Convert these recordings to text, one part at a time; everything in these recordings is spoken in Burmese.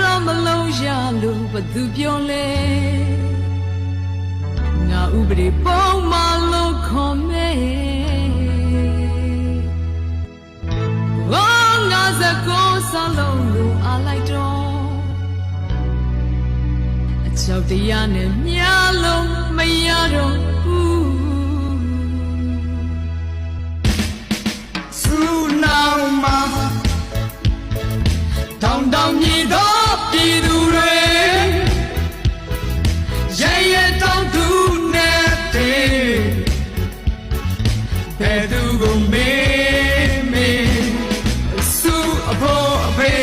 တော့မလုံးရလို့ဘသူပြောလဲငါဥပဒေပုံမှန်လို့ခေါ်မဲဝါငါစကောစလုံးလို့အားလိုက်တော့အချောက်တရားနဲ့မြားလုံးမရတော့ဘူးစုနောင်မှာတောင်တောင်မြည်သော ပြည်သူတွေရဲရဲတောင်သူနဲ့တေဘယ်သူကိုမေးမေးစုအဖို့အဖေ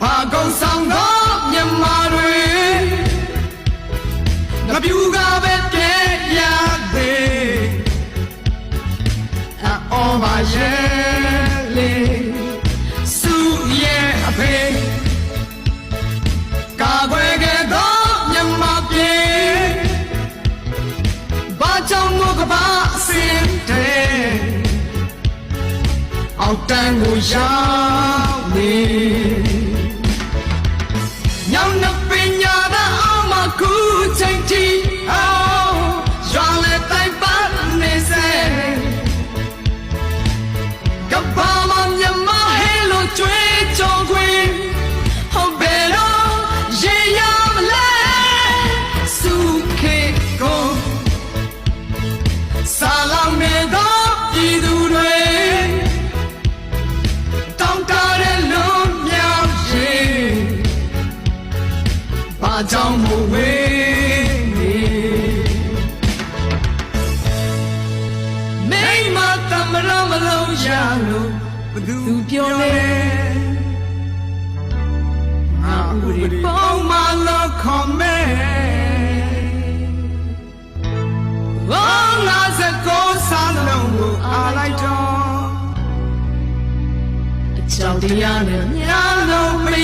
ဘာကုန်ဆောင်သောမြတ်မာတွေငါပြူကပဲပြည့်ရသေးအော်ပါရဲ့ ကြောင့်မို့ကပါအစင်တဲ့အောက်တန်းကိုရောက် ကြောင့်မို့ဝေးနေမိမတမရမလုံးရလို့ဘသူပြောလဲငါဥပဒေပေါင်းမလို့ခေါ်မဲဘောငါစကောစားလုံးကိုအားလိုက်တော့အချောက်တရားနဲ့မြားညာလုံးမရတော့